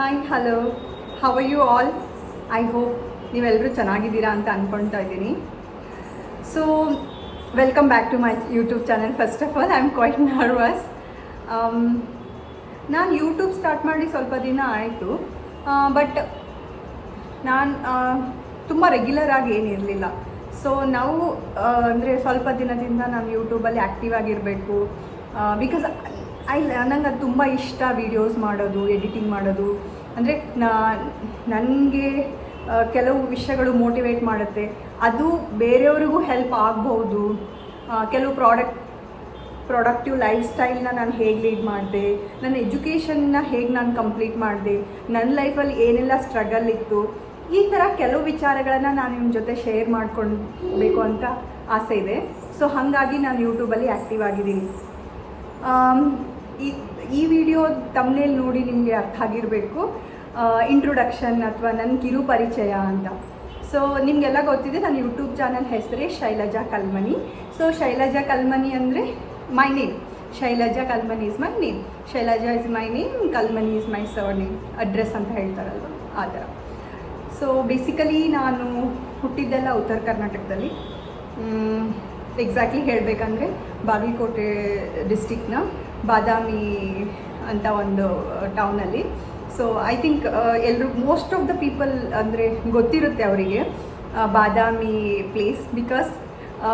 Hi hello how you all I hope ನೀವೆಲ್ಲರೂ ಚೆನ್ನಾಗಿದ್ದೀರಾ ಅಂತ ಅಂದ್ಕೊಳ್ತಾ ಇದ್ದೀನಿ. So welcome back to my YouTube channel first of all I am quite nervous ನಾನು YouTube start ಮಾಡಿ ಸ್ವಲ್ಪ ದಿನ ಆಯಿತು. ಬಟ್ ನಾನು ತುಂಬ ರೆಗ್ಯುಲರ್ ಆಗಿ ಏನಿರಲಿಲ್ಲ ಸೊ ನಾವು ಅಂದರೆ ಸ್ವಲ್ಪ ದಿನದಿಂದ ನಾನು ಯೂಟ್ಯೂಬಲ್ಲಿ ಆ್ಯಕ್ಟಿವ್ ಆಗಿರಬೇಕು. ಬಿಕಾಸ್ ಐ ನಂಗೆ ಅದು ತುಂಬ ಇಷ್ಟ ವೀಡಿಯೋಸ್ ಮಾಡೋದು ಎಡಿಟಿಂಗ್ ಮಾಡೋದು. ಅಂದರೆ ನನಗೆ ಕೆಲವು ವಿಷಯಗಳು ಮೋಟಿವೇಟ್ ಮಾಡುತ್ತೆ. ಅದು ಬೇರೆಯವ್ರಿಗೂ ಹೆಲ್ಪ್ ಆಗ್ಬೋದು ಕೆಲವು ಪ್ರಾಡಕ್ಟ್ ಪ್ರಾಡಕ್ಟಿವ್ ಲೈಫ್ ಸ್ಟೈಲ್ನ ನಾನು ಹೇಗೆ ಲೀಡ್ ಮಾಡಿದೆ? ನನ್ನ ಎಜುಕೇಷನ್ನ ಹೇಗೆ ನಾನು ಕಂಪ್ಲೀಟ್ ಮಾಡಿದೆ? ನನ್ನ ಲೈಫಲ್ಲಿ ಏನೆಲ್ಲ ಸ್ಟ್ರಗಲ್ ಇತ್ತು? ಈ ಥರ ಕೆಲವು ವಿಚಾರಗಳನ್ನು ನಾನು ನಿಮ್ಮ ಜೊತೆ ಶೇರ್ ಮಾಡ್ಕೊಳ್ಬೇಕು ಅಂತ ಆಸೆ ಇದೆ. ಸೊ ಹಾಗಾಗಿ ನಾನು ಯೂಟ್ಯೂಬಲ್ಲಿ ಆ್ಯಕ್ಟಿವ್ ಆಗಿದ್ದೀನಿ. ಈ ಈ ವಿಡಿಯೋ ತಮ್ಮನೇಲಿ ನೋಡಿ ನಿಮಗೆ ಅರ್ಥ ಆಗಿರಬೇಕು. ಇಂಟ್ರೊಡಕ್ಷನ್ ಅಥವಾ ನನ್ನ ಕಿರು ಪರಿಚಯ ಅಂತ. ಸೊ ನಿಮಗೆಲ್ಲ ಗೊತ್ತಿದೆ, ನನ್ನ ಯೂಟ್ಯೂಬ್ ಚಾನಲ್ ಹೆಸರೇ ಶೈಲಜಾ ಕಲ್ಮನಿ. ಸೊ ಶೈಲಜಾ ಕಲ್ಮನಿ ಅಂದರೆ my name Shailaja Kalmani is my name Shailaja is my name Kalmani is my surname address ಅಂತ ಹೇಳ್ತಾರಲ್ವ? ಆ ಥರ. ಸೊ ಬೇಸಿಕಲಿ ನಾನು ಹುಟ್ಟಿದ್ದೆಲ್ಲ ಉತ್ತರ ಕರ್ನಾಟಕದಲ್ಲಿ. ಎಕ್ಸಾಕ್ಟ್ಲಿ ಹೇಳಬೇಕಂದ್ರೆ ಬಾಗಲಕೋಟೆ ಡಿಸ್ಟಿಕ್ನ ಬಾದಾಮಿ ಅಂತ ಒಂದು ಟೌನಲ್ಲಿ ಸೊ ಐ ಥಿಂಕ್ ಎಲ್ಲರೂ ಮೋಸ್ಟ್ ಆಫ್ ದ ಪೀಪಲ್ ಅಂದರೆ ಗೊತ್ತಿರುತ್ತೆ ಅವರಿಗೆ Badami place because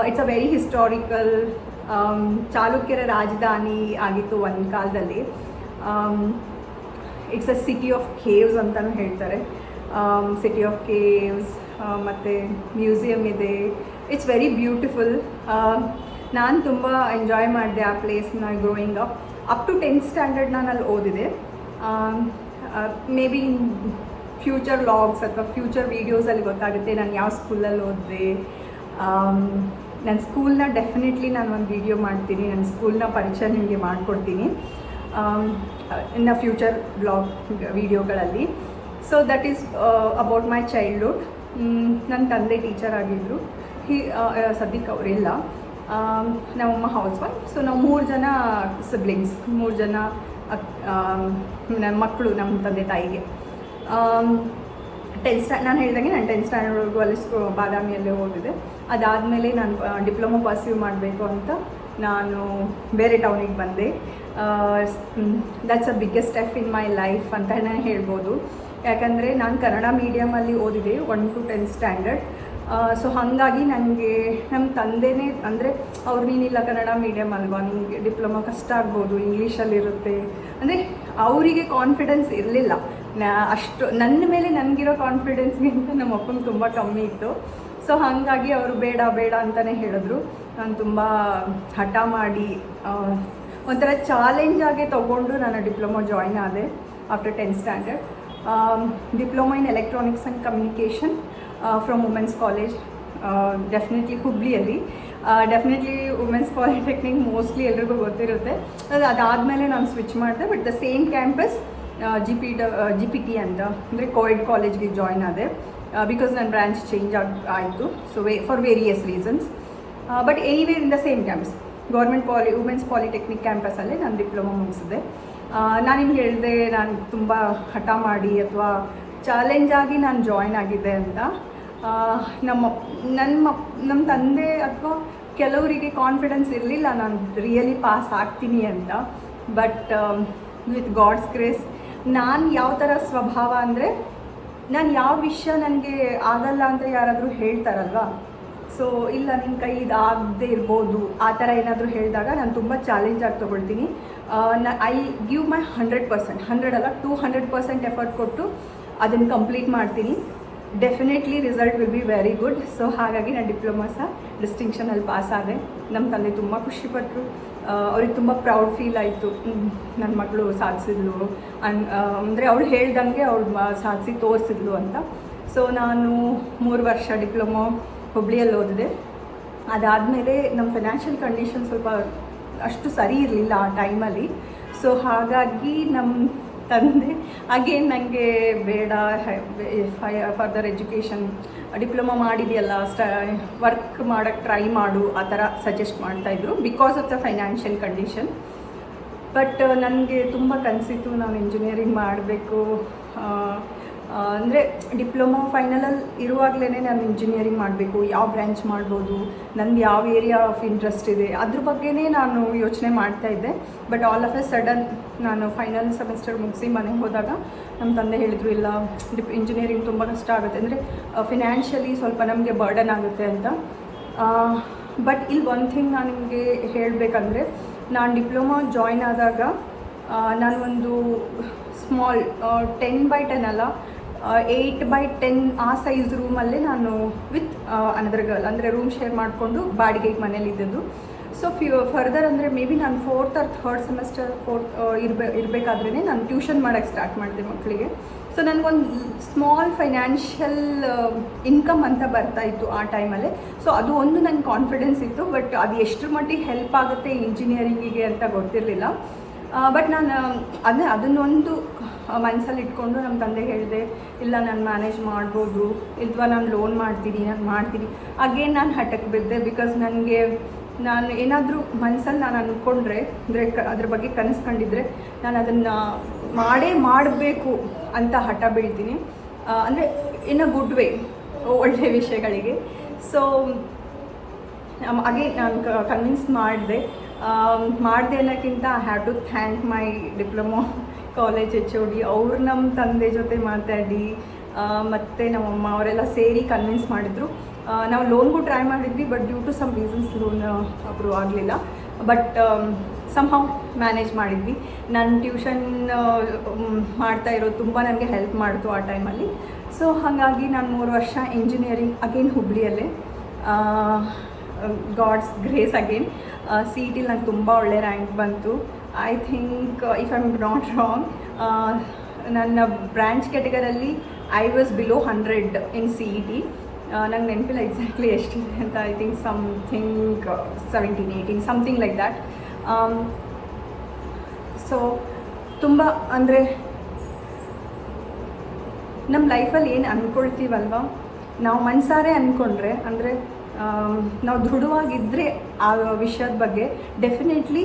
it's a very historical ಚಾಲುಕ್ಯರ ರಾಜಧಾನಿ ಆಗಿತ್ತು ಒಂದು ಕಾಲದಲ್ಲಿ. It's a city of caves ಅಂತಲೂ ಹೇಳ್ತಾರೆ. ಸಿಟಿ ಆಫ್ ಕೇವ್ಸ್ ಮತ್ತು ಮ್ಯೂಸಿಯಮ್ ಇದೆ. ಇಟ್ಸ್ ವೆರಿ ಬ್ಯೂಟಿಫುಲ್ ನಾನು ತುಂಬ ಎಂಜಾಯ್ ಮಾಡಿದೆ ಆ ಪ್ಲೇಸ್ನ growing up up to tenth standard ನಾನು ಅಲ್ಲಿ ಓದಿದೆ. ಮೇ ಬಿ ಫ್ಯೂಚರ್ ಲಾಗ್ಸ್ ಅಥವಾ ಫ್ಯೂಚರ್ ವೀಡಿಯೋಸಲ್ಲಿ ಗೊತ್ತಾಗುತ್ತೆ ನಾನು ಯಾವ ಸ್ಕೂಲಲ್ಲಿ ಓದಿದೆ. ನನ್ನ ಸ್ಕೂಲ್ನ ಡೆಫಿನೆಟ್ಲಿ ನಾನು ಒಂದು ವೀಡಿಯೋ ಮಾಡ್ತೀನಿ. ನನ್ನ ಸ್ಕೂಲ್ನ ಪರಿಚಯ ನಿಮಗೆ ಮಾಡಿಕೊಡ್ತೀನಿ. In a future blog ವೀಡಿಯೋಗಳಲ್ಲಿ so that is about my childhood ನನ್ನ ತಂದೆ ಟೀಚರ್ ಆಗಿದ್ದರು ಹಿ ಸದ್ಯಕ್ಕೆ ಅವರಿಲ್ಲ. ನಮ್ಮಮ್ಮ ಹೌಸ್ ವೈಫ್ ಸೊ ನಾವು ಮೂರು ಜನ ಸಿಬ್ಲಿಂಗ್ಸ್ ಮೂರು ಜನ ನನ್ನ ಮಕ್ಕಳು ನಮ್ಮ ತಂದೆ ತಾಯಿಗೆ. ಟೆಂತ್ ಸ್ಟ್ಯಾ ನಾನು ಹೇಳ್ದಂಗೆ ನಾನು ಟೆಂತ್ ಸ್ಟ್ಯಾಂಡರ್ಡ್ವರೆಗೂ ಅಲ್ಲಿ ಸ್ಕೂ, ಬಾದಾಮಿಯಲ್ಲೇ ಓದಿದೆ. ಅದಾದಮೇಲೆ ನಾನು ಡಿಪ್ಲೊಮೊ ಪರ್ಸ್ಯೂ ಮಾಡಬೇಕು ಅಂತ ನಾನು ಬೇರೆ ಟೌನಿಗೆ ಬಂದೆ. That's a biggest step in my life ನಾನು ಹೇಳ್ಬೋದು. ಯಾಕಂದರೆ ನಾನು ಕನ್ನಡ ಮೀಡಿಯಮಲ್ಲಿ ಓದಿದೆ one to tenth standard so ಹಾಗಾಗಿ ನನಗೆ ನಮ್ಮ ತಂದೆನೇ ಅಂದರೆ ಅವ್ರು ನೀನಿಲ್ಲ ಕನ್ನಡ ಮೀಡಿಯಮ್ ಅಲ್ವಾ ನಿಮಗೆ ಡಿಪ್ಲೊಮಾ ಕಷ್ಟ ಆಗ್ಬೋದು ಇಂಗ್ಲೀಷಲ್ಲಿರುತ್ತೆ ಅಂದರೆ ಅವರಿಗೆ ಕಾನ್ಫಿಡೆನ್ಸ್ ಇರಲಿಲ್ಲ. ಅಷ್ಟು, ನನ್ನ ಮೇಲೆ ನನಗಿರೋ ಕಾನ್ಫಿಡೆನ್ಸ್ಗಿಂತ ನಮ್ಮ ಅಪ್ಪನ ತುಂಬ ಕಮ್ಮಿ ಇತ್ತು. ಸೊ ಹಾಗಾಗಿ ಅವರು ಬೇಡ ಬೇಡ ಅಂತಲೇ ಹೇಳಿದ್ರು. ನಾನು ತುಂಬ ಹಠ ಮಾಡಿ ಒಂಥರ ಚಾಲೆಂಜ್ ಆಗಿ ತೊಗೊಂಡು ನಾನು ಡಿಪ್ಲೊಮಾ ಜಾಯ್ನ್ ಆದೆ after tenth standard diploma in electronics and communication from women's college definitely ಹುಬ್ಳಿಯಲ್ಲಿ definitely women's polytechnic mostly ಎಲ್ರಿಗೂ ಗೊತ್ತಿರುತ್ತೆ. ಅದು ಅದಾದಮೇಲೆ ನಾನು ಸ್ವಿಚ್ ಮಾಡಿದೆ but the same campus G P the G P T ಅಂತ, ಅಂದರೆ ಕೋವಿಡ್ ಕಾಲೇಜ್ಗೆ ಜಾಯ್ನ್ ಆದೆ. ಬಿಕಾಸ್ ನನ್ನ ಬ್ರ್ಯಾಂಚ್ ಚೇಂಜ್ ಆಗಿ, ಆಯಿತು. So way for various reasons but anyway in the same campus government poly women's polytechnic ಕ್ಯಾಂಪಸಲ್ಲೇ ನಾನು diploma ಮುಗಿಸಿದೆ. ನಾನು ನಿಮ್ಗೆ ಹೇಳಿದೆ, ನಾನು ತುಂಬ ಹಠ ಮಾಡಿ, ಅಥವಾ ಚಾಲೆಂಜ್ ಆಗಿ ನಾನು ಜಾಯ್ನ್ ಆಗಿದ್ದೆ ಅಂತ. ನಮ್ಮ ನನ್ನ ನಮ್ಮ ತಂದೆ ಅಥವಾ ಕೆಲವರಿಗೆ ಕಾನ್ಫಿಡೆನ್ಸ್ ಇರಲಿಲ್ಲ, ನಾನು ರಿಯಲಿ ಪಾಸ್ ಆಗ್ತೀನಿ ಅಂತ. ಬಟ್ ವಿತ್ ಗಾಡ್ಸ್ ಗ್ರೇಸ್ ನಾನು ಯಾವ ಥರ ಸ್ವಭಾವ ಅಂದರೆ, ನಾನು ಯಾವ ವಿಷಯ ನನಗೆ ಆಗಲ್ಲ ಅಂತ ಯಾರಾದರೂ ಹೇಳ್ತಾರಲ್ವಾ? ಸೊ ಇಲ್ಲ ನಿನ್ನ ಕೈ ಆಗದೆ ಇರ್ಬೋದು, ಆ ಥರ ಏನಾದರೂ ಹೇಳಿದಾಗ ನಾನು ತುಂಬ ಚಾಲೆಂಜ್ ಆಗಿ ತೊಗೊಳ್ತೀನಿ. I give my hundred percent hundred ಅಲ್ಲ ಟೂ ಹಂಡ್ರೆಡ್ ಪರ್ಸೆಂಟ್ ಎಫರ್ಟ್ ಕೊಟ್ಟು ಅದನ್ನು ಕಂಪ್ಲೀಟ್ ಮಾಡ್ತೀನಿ. Definitely result will be very good so ಹಾಗಾಗಿ ನಾನು ಡಿಪ್ಲೊಮಾ ಸಹ ಡಿಸ್ಟಿಂಕ್ಷನಲ್ಲಿ ಪಾಸ್ ಆದೆ. ನಮ್ಮ ತಂದೆ ತುಂಬ ಖುಷಿಪಟ್ಟರು ಅವ್ರಿಗೆ ತುಂಬ ಪ್ರೌಡ್ ಫೀಲ್ ಆಯಿತು. ನನ್ನ ಮಗಳು ಸಾಧಿಸಿದ್ಲು. ಅನ್ ಅಂದರೆ ಅವಳು ಹೇಳ್ದಂಗೆ ಅವಳು ಸಾಧಿಸಿ ತೋರಿಸಿದ್ಲು ಅಂತ. ಸೊ ನಾನು ಮೂರು ವರ್ಷ ಡಿಪ್ಲೊಮಾ ಹುಬ್ಳಿಯಲ್ಲಿ ಓದಿದೆ. ಅದಾದಮೇಲೆ ನಮ್ಮ ಫಿನಾನ್ಷಿಯಲ್ ಕಂಡೀಷನ್ ಸ್ವಲ್ಪ ಅಷ್ಟು ಸರಿ ಇರಲಿಲ್ಲ ಆ ಟೈಮಲ್ಲಿ ಸೊ ಹಾಗಾಗಿ ನಮ್ಮ ತಂದೆ ಅಗೇನ್ ನನಗೆ ಬೇಡ ಫರ್ದರ್ ಎಜುಕೇಷನ್ ಡಿಪ್ಲೊಮಾ ಮಾಡಿದೆಯಲ್ಲ ಸ್ಟ ವರ್ಕ್ ಮಾಡೋಕ್ಕೆ ಟ್ರೈ ಮಾಡು, ಆ ಥರ ಸಜೆಸ್ಟ್ ಮಾಡ್ತಾಯಿದ್ರು because of the financial condition but ನನಗೆ ತುಂಬ ಕನಸಿತ್ತು ನಾನು ಇಂಜಿನಿಯರಿಂಗ್ ಮಾಡಬೇಕು ಅಂದರೆ ಡಿಪ್ಲೊಮೊ ಫೈನಲಲ್ಲಿ ಇರುವಾಗಲೇ ನಾನು ಇಂಜಿನಿಯರಿಂಗ್ ಮಾಡಬೇಕು, ಯಾವ ಬ್ರ್ಯಾಂಚ್ ಮಾಡ್ಬೋದು, ನಂದು ಯಾವ ಏರಿಯಾ ಆಫ್ ಇಂಟ್ರೆಸ್ಟ್ ಇದೆ, ಅದ್ರ ಬಗ್ಗೆನೇ ನಾನು ಯೋಚನೆ ಮಾಡ್ತಾ ಇದ್ದೆ. But all of a sudden ನಾನು ಫೈನಲ್ ಸೆಮಿಸ್ಟರ್ ಮುಗಿಸಿ ಮನೆಗೆ ಹೋದಾಗ ನಮ್ಮ ತಂದೆ ಹೇಳಿದ್ರು, ಇಲ್ಲ, ಡಿಪ್ ಇಂಜಿನಿಯರಿಂಗ್ ತುಂಬ ಕಷ್ಟ ಆಗುತ್ತೆ. ಅಂದರೆ ಫಿನಾನ್ಷಿಯಲಿ ಸ್ವಲ್ಪ ನಮಗೆ ಬರ್ಡನ್ ಆಗುತ್ತೆ ಅಂತ. ಬಟ್ ಇಲ್ಲಿ ಒಂದು ಥಿಂಗ್ ನಾನು ನಿಮಗೆ ಹೇಳಬೇಕಂದ್ರೆ, ನಾನು ಡಿಪ್ಲೊಮಾ ಜಾಯ್ನ್ ಆದಾಗ ನಾನು ಒಂದು ಸ್ಮಾಲ್ ಟೆನ್ ಬೈ ಟೆನ್ ಅಲ್ಲ ಏಯ್ಟ್ ಬೈ ಟೆನ್ ಆ ಸೈಜ್ ರೂಮಲ್ಲೇ ನಾನು ವಿತ್ ಅನದರ್ ಗರ್ಲ್ ಅಂದರೆ ರೂಮ್ ಶೇರ್ ಮಾಡಿಕೊಂಡು ಬಾಡಿಗೆಗೆ ಮನೇಲಿ ಇದ್ದದ್ದು ಸೊ ಫ್ಯೂ ಫರ್ದರ್ ಅಂದರೆ ಮೇ ಬಿ ನಾನು fourth or third semester fourth ಇರಬೇ ಇರಬೇಕಾದ್ರೇ ನಾನು ಟ್ಯೂಷನ್ ಮಾಡೋಕ್ಕೆ ಸ್ಟಾರ್ಟ್ ಮಾಡಿದೆ ಮಕ್ಕಳಿಗೆ ಸೊ ನನಗೊಂದು ಸ್ಮಾಲ್ ಫೈನಾನ್ಷಿಯಲ್ ಇನ್ಕಮ್ ಅಂತ ಬರ್ತಾ ಇತ್ತು ಆ ಟೈಮಲ್ಲೇ ಸೊ ಅದು ಒಂದು ನನ್ನ ಕಾನ್ಫಿಡೆನ್ಸ್ ಇತ್ತು ಬಟ್ ಅದು ಎಷ್ಟರ ಮಟ್ಟಿಗೆ ಹೆಲ್ಪ್ ಆಗುತ್ತೆ ಇಂಜಿನಿಯರಿಂಗಿಗೆ ಅಂತ ಗೊತ್ತಿರಲಿಲ್ಲ. ಬಟ್ ನಾನು ಅದನ್ನ ಅದನ್ನೊಂದು ಮನಸ್ಸಲ್ಲಿ ಇಟ್ಕೊಂಡು ನಮ್ಮ ತಂದೆ ಹೇಳಿದೆ, ಇಲ್ಲ, ನಾನು ಮ್ಯಾನೇಜ್ ಮಾಡ್ಬೋದು. ಇಲ್ವಾ, ನಾನು ಲೋನ್ ಮಾಡ್ತೀನಿ, ನಾನು ಮಾಡ್ತೀನಿ. ಅಗೇನ್ ನಾನು ಹಠಕ್ಕೆ ಬಿದ್ದೆ ಬಿಕಾಸ್ ನನಗೆ, ನಾನು ಏನಾದರೂ ಮನಸ್ಸಲ್ಲಿ ನಾನು ಅಂದ್ಕೊಂಡ್ರೆ ಅಂದರೆ ಕ, ಅದ್ರ ಬಗ್ಗೆ ಕನಸ್ಕೊಂಡಿದ್ರೆ ನಾನು ಅದನ್ನು ಮಾಡೇ ಮಾಡಬೇಕು ಅಂತ ಹಠ ಬೀಳ್ತೀನಿ. ಅಂದರೆ ಇನ್ ಅ ಗುಡ್ ವೇ ಒಳ್ಳೆಯ ವಿಷಯಗಳಿಗೆ. ಸೊ ಅಗೇನ್ ನಾನು ಕನ್ವಿನ್ಸ್ ಮಾಡಿದೆ. ಮಾಡಿದೆ ಅನ್ನೋಕ್ಕಿಂತ I have to thank my diploma college H O D ಅವ್ರು ನಮ್ಮ ತಂದೆ ಜೊತೆ ಮಾತಾಡಿ ಮತ್ತು ನಮ್ಮಮ್ಮ ಅವರೆಲ್ಲ ಸೇರಿ ಕನ್ವಿನ್ಸ್ ಮಾಡಿದ್ರು. ನಾವು ಲೋನ್ಗೂ ಟ್ರೈ ಮಾಡಿದ್ವಿ but due to some reasons loan approve ಆಗಲಿಲ್ಲ. ಬಟ್ ಸಮ್ ಹೌ ಮ್ಯಾನೇಜ್ ಮಾಡಿದ್ವಿ. ನಾನು ಟ್ಯೂಷನ್ ಮಾಡ್ತಾ ಇರೋದು ತುಂಬ ನನಗೆ ಹೆಲ್ಪ್ ಮಾಡಿತು ಆ ಟೈಮಲ್ಲಿ ಸೊ ಹಾಗಾಗಿ ನಾನು ಮೂರು ವರ್ಷ engineering again ಹುಬ್ಳಿಯಲ್ಲೇ. God's grace again C E ಟಿಲಿ ನಂಗೆ ತುಂಬ ಒಳ್ಳೆ ರ್ಯಾಂಕ್ ಬಂತು. I think if I am not wrong ನನ್ನ branch ಕ್ಯಾಟಗರಲ್ಲಿ I was below hundred in C E T ನಂಗೆ ನೆನಪಿಲ್ಲ ಎಕ್ಸಾಕ್ಟ್ಲಿ ಎಷ್ಟಿದೆ ಅಂತ. I think something seventeen eighteen something like that so ತುಂಬ ಅಂದರೆ ನಮ್ಮ ಲೈಫಲ್ಲಿ ಏನು ಅಂದ್ಕೊಳ್ತೀವಲ್ವ ನಾವು ಮನಸಾರೆ ಅಂದ್ಕೊಂಡ್ರೆ ಅಂದರೆ ನಾವು ದೃಢವಾಗಿದ್ದರೆ ಆ ವಿಷಯದ ಬಗ್ಗೆ ಡೆಫಿನೆಟ್ಲಿ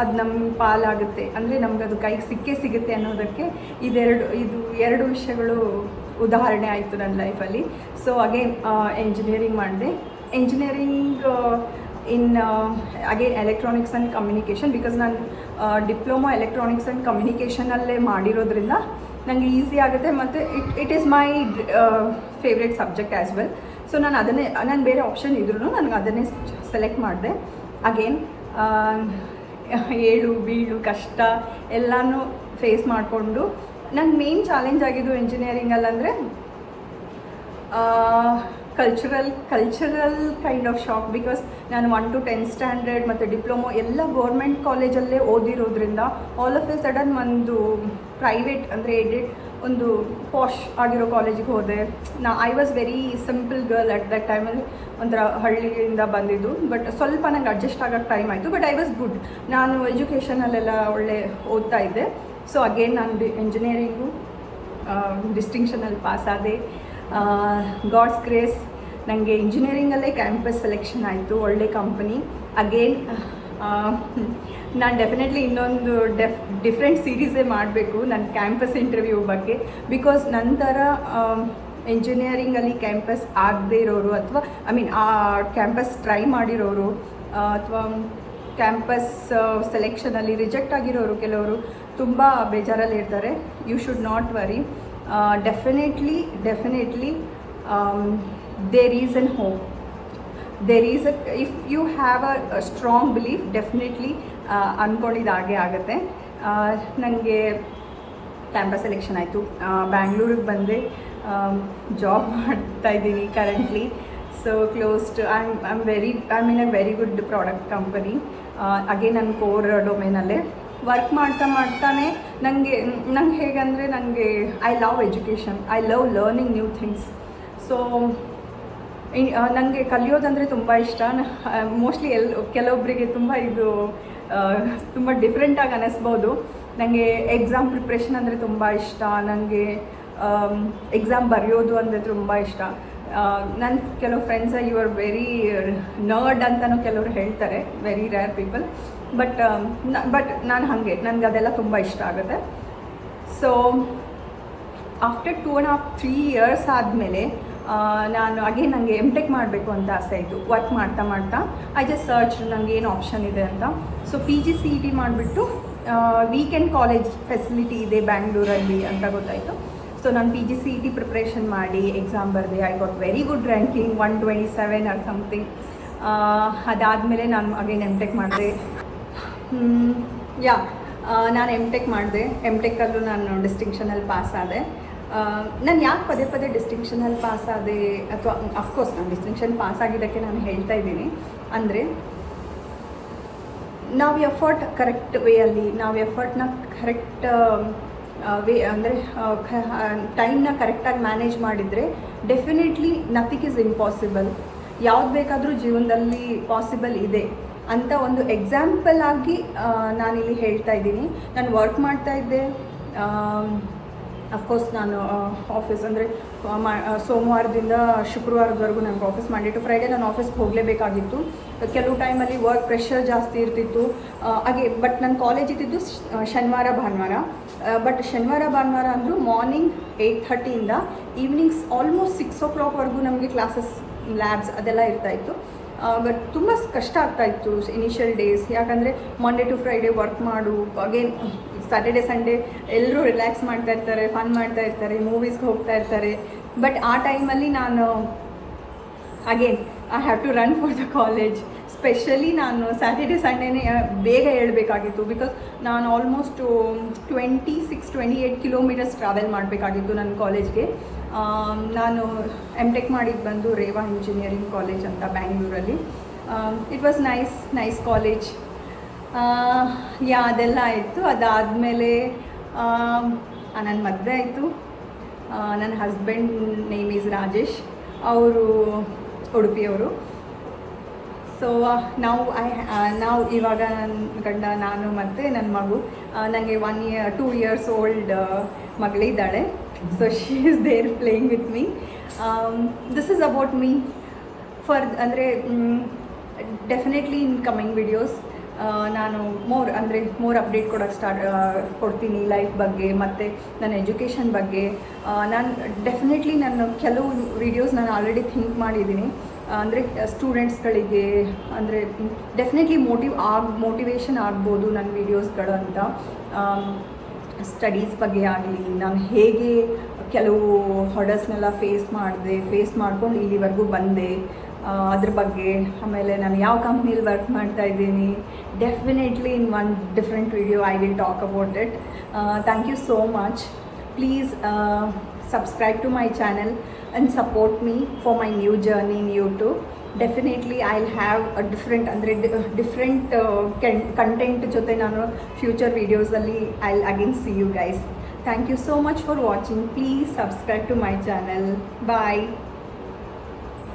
ಅದು ನಮ್ಮ ಪಾಲಾಗುತ್ತೆ. ಅಂದರೆ ನಮ್ಗೆ ಅದು ಕೈಗೆ ಸಿಕ್ಕೇ ಸಿಗುತ್ತೆ ಅನ್ನೋದಕ್ಕೆ ಇದೆರಡು, ಇದು ಎರಡು ವಿಷಯಗಳು ಉದಾಹರಣೆ ಆಯಿತು ನನ್ನ ಲೈಫಲ್ಲಿ. ಸೊ ಅಗೇನ್ ಎಂಜಿನಿಯರಿಂಗ್ ಮಾಡಿದೆ. Engineering in again electronics and communication because ನಾನು ಡಿಪ್ಲೊಮಾ ಎಲೆಕ್ಟ್ರಾನಿಕ್ಸ್ ಆ್ಯಂಡ್ ಕಮ್ಯುನಿಕೇಷನಲ್ಲೇ ಮಾಡಿರೋದ್ರಿಂದ ನನಗೆ ಈಸಿ ಆಗುತ್ತೆ ಮತ್ತು it it is my favourite subject as well so ನಾನು ಅದನ್ನೇ, ನಾನು ಬೇರೆ ಆಪ್ಷನ್ ಇದ್ರೂ ನನಗೆ ಅದನ್ನೇ ಸೆಲೆಕ್ಟ್ ಮಾಡಿದೆ. ಅಗೇನ್ ಏಳು, ಬೀಳು, ಕಷ್ಟ ಎಲ್ಲನೂ ಫೇಸ್ ಮಾಡಿಕೊಂಡು. ನನ್ನ ಮೇನ್ ಚಾಲೆಂಜ್ ಆಗಿದ್ದು ಇಂಜಿನಿಯರಿಂಗಲ್ಲಂದರೆ cultural cultural kind of shock because ನಾನು ಒನ್ ಟು ಟೆನ್ ಸ್ಟ್ಯಾಂಡರ್ಡ್ ಮತ್ತು ಡಿಪ್ಲೊಮೊ ಎಲ್ಲ ಗೌರ್ಮೆಂಟ್ ಕಾಲೇಜಲ್ಲೇ ಓದಿರೋದ್ರಿಂದ ಆಲ್ ಆಫ್ ಎ ಸಡನ್ ಒಂದು ಪ್ರೈವೇಟ್ ಅಂದರೆ ಎಡೆಡ್ ಒಂದು ಪಾಶ್ ಆಗಿರೋ ಕಾಲೇಜಿಗೆ ಹೋದೆ. ನಾ I was very simple girl at that ಟೈಮಲ್ಲಿ ಒಂಥರ ಹಳ್ಳಿಯಿಂದ ಬಂದಿದ್ದು. ಬಟ್ ಸ್ವಲ್ಪ ನಂಗೆ ಅಡ್ಜಸ್ಟ್ ಆಗೋಕ್ಕೆ ಟೈಮ್ ಆಯಿತು. ಬಟ್ ಐ ವಾಸ್ ಗುಡ್ ನಾನು ಎಜುಕೇಷನಲ್ಲೆಲ್ಲ ಒಳ್ಳೆ ಓದ್ತಾ ಇದ್ದೆ. ಸೊ ಅಗೇನ್ ನಾನು ಇಂಜಿನಿಯರಿಂಗು ಡಿಸ್ಟಿಂಕ್ಷನಲ್ಲಿ ಪಾಸ್ ಆದೆ. ಗಾಡ್ಸ್ ಗ್ರೇಸ್ ನನಗೆ ಇಂಜಿನಿಯರಿಂಗಲ್ಲೇ ಕ್ಯಾಂಪಸ್ ಸೆಲೆಕ್ಷನ್ ಆಯಿತು. ಒಳ್ಳೆ ಕಂಪನಿ ಅಗೇನ್ ನಾನು ಡೆಫಿನೆಟ್ಲಿ ಇನ್ನೊಂದು ಡೆಫ್ ಡಿಫ್ರೆಂಟ್ ಸೀರೀಸೇ ಮಾಡಬೇಕು ನನ್ನ ಕ್ಯಾಂಪಸ್ ಇಂಟರ್ವ್ಯೂ ಬಗ್ಗೆ. ಬಿಕಾಸ್ ನಂತರ ಇಂಜಿನಿಯರಿಂಗಲ್ಲಿ ಕ್ಯಾಂಪಸ್ ಆಗದೇ ಇರೋರು ಅಥವಾ ಐ ಮೀನ್ ಆ ಕ್ಯಾಂಪಸ್ ಟ್ರೈ ಮಾಡಿರೋರು ಅಥವಾ ಕ್ಯಾಂಪಸ್ ಸೆಲೆಕ್ಷನಲ್ಲಿ ರಿಜೆಕ್ಟ್ ಆಗಿರೋರು ಕೆಲವರು ತುಂಬ ಬೇಜಾರಲ್ಲಿ ಇರ್ತಾರೆ. You should not worry definitely definitely there is an hope there is a if you have a strong belief definitely ಅನ್ಕೊಂಡಿದ್ದಾಗೆ ಆಗುತ್ತೆ. ನನಗೆ ಕ್ಯಾಂಪಸ್ ಸೆಲೆಕ್ಷನ್ ಆಯಿತು. ಬ್ಯಾಂಗ್ಳೂರಿಗೆ ಬಂದೆ ಜಾಬ್ ಮಾಡ್ತಾ ಇದ್ದೀನಿ currently so closed I am I am very I mean a very good product company again ನನ್ನ core ಡೊಮೇನಲ್ಲೇ work ಮಾಡ್ತಾ ಮಾಡ್ತಾನೆ. ನನಗೆ ನಂಗೆ ಹೇಗಂದರೆ ನನಗೆ I love education I love learning new things so ನನಗೆ ಕಲಿಯೋದಂದರೆ ತುಂಬ ಇಷ್ಟ. ಮೋಸ್ಟ್ಲಿ ಎಲ್ ಕೆಲವೊಬ್ಬರಿಗೆ ತುಂಬ ಇದು ತುಂಬ ಡಿಫ್ರೆಂಟಾಗಿ ಅನ್ನಿಸ್ಬೋದು ನನಗೆ ಎಕ್ಸಾಮ್ ಪ್ರಿಪ್ರೇಷನ್ ಅಂದರೆ ತುಂಬ ಇಷ್ಟ. ನನಗೆ ಎಕ್ಸಾಮ್ ಬರೆಯೋದು ಅಂದರೆ ತುಂಬ ಇಷ್ಟ. ನನ್ನ ಕೆಲವು friends you are very nerd ಅಂತಲೂ ಕೆಲವರು ಹೇಳ್ತಾರೆ. Very rare people but but ನಾನು ಹಾಗೆ. ನನಗೆ ಅದೆಲ್ಲ ತುಂಬ ಇಷ್ಟ ಆಗುತ್ತೆ. So after two and half three years ಆದಮೇಲೆ ನಾನು ಅಗೇನ್ ನನಗೆ ಎಂ ಟೆಕ್ ಮಾಡಬೇಕು ಅಂತ ಆಸೆ ಇತ್ತು. ವರ್ಕ್ ಮಾಡ್ತಾ ಮಾಡ್ತಾ ಐ ಜಸ್ಟ್ ಸರ್ಚ್ ನನಗೆ ಏನು ಆಪ್ಷನ್ ಇದೆ ಅಂತ. So P G C E T ಮಾಡಿಬಿಟ್ಟು ವೀಕೆಂಡ್ ಕಾಲೇಜ್ ಫೆಸಿಲಿಟಿ ಇದೆ ಬ್ಯಾಂಗ್ಳೂರಲ್ಲಿ ಅಂತ ಗೊತ್ತಾಯಿತು. ಸೊ ನಾನು P G C E T preparation ಮಾಡಿ ಎಕ್ಸಾಮ್ ಬರೆದೆ. I got very good ranking one twenty seven or something ಅದಾದಮೇಲೆ ನಾನು ಅಗೇನ್ ಎಂ ಟೆಕ್ ಮಾಡಿದೆ ಯಾ ನಾನು ಎಂ ಟೆಕ್ ಮಾಡಿದೆ. ಎಂ ಟೆಕ್ಕಲ್ಲೂ ನಾನು ಡಿಸ್ಟಿಂಕ್ಷನಲ್ಲಿ ಪಾಸ್ ಆದೆ. ನಾನು ಯಾಕೆ ಪದೇ ಪದೇ ಡಿಸ್ಟಿಂಕ್ಷನಲ್ಲಿ ಪಾಸ್ ಆದೆ? ಅಥವಾ ಅಫ್ಕೋರ್ಸ್ ನಾನು ಡಿಸ್ಟಿಂಕ್ಷನ್ ಪಾಸ್ ಆಗಿದ್ದಕ್ಕೆ ನಾನು ಹೇಳ್ತಾ ಇದ್ದೀನಿ. ಅಂದರೆ, ನಾವು ಎಫರ್ಟ್ ಕರೆಕ್ಟ್ ವೇಯಲ್ಲಿ ನಾವು ಎಫರ್ಟ್ನ ಕರೆಕ್ಟ್ ವೇ ಅಂದರೆ ಟೈಮ್ನ ಕರೆಕ್ಟಾಗಿ ಮ್ಯಾನೇಜ್ ಮಾಡಿದರೆ ಡೆಫಿನೆಟ್ಲಿ ನಥಿಂಗ್ ಇಸ್ ಇಂಪಾಸಿಬಲ್ ಯಾವ್ದು ಬೇಕಾದರೂ ಜೀವನದಲ್ಲಿ ಪಾಸಿಬಲ್ ಇದೆ. ಅಂತ ಒಂದು ಎಕ್ಸಾಂಪಲ್ ಆಗಿ ನಾನಿಲ್ಲಿ ಹೇಳ್ತಾ ಇದ್ದೀನಿ. ನಾನು ವರ್ಕ್ ಮಾಡ್ತಾ ಇದ್ದೆ. ಅಫ್ಕೋರ್ಸ್ ನಾನು ಆಫೀಸ್ ಅಂದರೆ ಸೋಮವಾರದಿಂದ ಶುಕ್ರವಾರದವರೆಗೂ ನನಗೆ ಆಫೀಸ್ ಮಂಡೇ ಟು ಫ್ರೈಡೇ ನಾನು ಆಫೀಸ್ಗೆ ಹೋಗಲೇಬೇಕಾಗಿತ್ತು. ಕೆಲವು ಟೈಮಲ್ಲಿ ವರ್ಕ್ ಪ್ರೆಷರ್ ಜಾಸ್ತಿ ಇರ್ತಿತ್ತು. ಹಾಗೆ ಬಟ್ ನನ್ನ ಕಾಲೇಜ್ ಇದ್ದಿದ್ದು ಶನಿವಾರ, ಭಾನುವಾರ. ಬಟ್ ಶನಿವಾರ, ಭಾನುವಾರ ಅಂದರೂ ಮಾರ್ನಿಂಗ್ ಏಯ್ಟ್ ಥರ್ಟಿಯಿಂದ ಈವ್ನಿಂಗ್ಸ್ ಆಲ್ಮೋಸ್ಟ್ ಸಿಕ್ಸ್ ಓ ಕ್ಲಾಕ್ವರೆಗೂ ನಮಗೆ ಕ್ಲಾಸಸ್ ಲ್ಯಾಬ್ಸ್ ಅದೆಲ್ಲ ಇರ್ತಾಯಿತ್ತು ಬಟ್ ತುಂಬ ಕಷ್ಟ ಆಗ್ತಾಯಿತ್ತು ಇನಿಷಿಯಲ್ ಡೇಸ್ ಯಾಕಂದರೆ ಮಂಡೇ ಟು ಫ್ರೈಡೇ ವರ್ಕ್ ಮಾಡು ಅಗೇನ್ ಸ್ಯಾಟರ್ಡೆ ಸಂಡೇ ಎಲ್ಲರೂ ರಿಲ್ಯಾಕ್ಸ್ ಮಾಡ್ತಾ ಇರ್ತಾರೆ ಫನ್ ಮಾಡ್ತಾ ಇರ್ತಾರೆ ಮೂವೀಸ್ಗೆ ಹೋಗ್ತಾ ಇರ್ತಾರೆ. ಬಟ್ ಆ ಟೈಮಲ್ಲಿ ನಾನು again I have to run for the college specially ನಾನು ಸ್ಯಾಟರ್ಡೆ ಸಂಡೇನೇ ಬೇಗ ಹೇಳಬೇಕಾಗಿತ್ತು. ಬಿಕಾಸ್ ನಾನು almost twenty six twenty eight kilometres travel ಮಾಡಬೇಕಾಗಿತ್ತು ನನ್ನ ಕಾಲೇಜ್ಗೆ ನಾನು ಎಂ ಟೆಕ್ ಮಾಡಿದ್ದು ಬಂದು ರೇವಾ ಇಂಜಿನಿಯರಿಂಗ್ ಕಾಲೇಜ್ ಅಂತ ಬ್ಯಾಂಗ್ಳೂರಲ್ಲಿ it was nice nice college yeah, ಅದೆಲ್ಲ ಆಯಿತು. ಅದಾದಮೇಲೆ ನನ್ನ ಮದುವೆ ಆಯಿತು. ನನ್ನ ಹಸ್ಬೆಂಡ್ ನೇಮ್ ಈಸ್ ರಾಜೇಶ್. ಅವರು ಉಡುಪಿಯವರು. ಸೊ ನಾವು ಐ ನಾವು ಇವಾಗ ನನ್ನ ಗಂಡ, ನಾನು ಮತ್ತು ನನ್ನ ಮಗು. ನನಗೆ one year two years old ಮಗಳಿದ್ದಾಳೆ so she is there playing with me this is about me for ಅಂದರೆ ಡೆಫಿನೆಟ್ಲಿ ಇನ್ ಕಮಿಂಗ್ ವಿಡಿಯೋಸ್ ನಾನು ಮೋರ್ ಅಂದರೆ ಮೋರ್ ಅಪ್ಡೇಟ್ ಕೊಡೋಕ್ಕೆ ಸ್ಟಾರ್ಟ್ ಕೊಡ್ತೀನಿ ಲೈಫ್ ಬಗ್ಗೆ ಮತ್ತು ನನ್ನ ಎಜುಕೇಷನ್ ಬಗ್ಗೆ. ನಾನು ಡೆಫಿನೆಟ್ಲಿ ನಾನು ಕೆಲವು ವಿಡಿಯೋಸ್ ನಾನು ಆಲ್ರೆಡಿ ಥಿಂಕ್ ಮಾಡಿದ್ದೀನಿ. ಅಂದರೆ ಸ್ಟೂಡೆಂಟ್ಸ್ಗಳಿಗೆ ಅಂದರೆ ಡೆಫಿನೆಟ್ಲಿ ಮೋಟಿವ್ ಆಗ ಮೋಟಿವೇಶನ್ ಆಗ್ಬೋದು ನನ್ನ ವೀಡಿಯೋಸ್ಗಳು ಅಂತ. ಸ್ಟಡೀಸ್ ಬಗ್ಗೆ ಆಗಲಿ, ನಾನು ಹೇಗೆ ಕೆಲವು ಹೊಡಸ್ನೆಲ್ಲ ಫೇಸ್ ಮಾಡಿದೆ ಫೇಸ್ ಮಾಡ್ಕೊಂಡು ಇಲ್ಲಿವರೆಗೂ ಬಂದೆ. ಅದ್ರ ಬಗ್ಗೆ. ಆಮೇಲೆ ನಾನು ಯಾವ ಕಂಪ್ನಿಲಿ ವರ್ಕ್ ಮಾಡ್ತಾ ಇದ್ದೀನಿ. Definitely in one different video I will talk about it thank you so much please subscribe to my channel and support me for my new journey in YouTube. Definitely I will have a different ಅಂದರೆ different content ಜೊತೆ ನಾನು future ವೀಡಿಯೋಸಲ್ಲಿ I will again see you guys thank you so much for watching please subscribe to my channel bye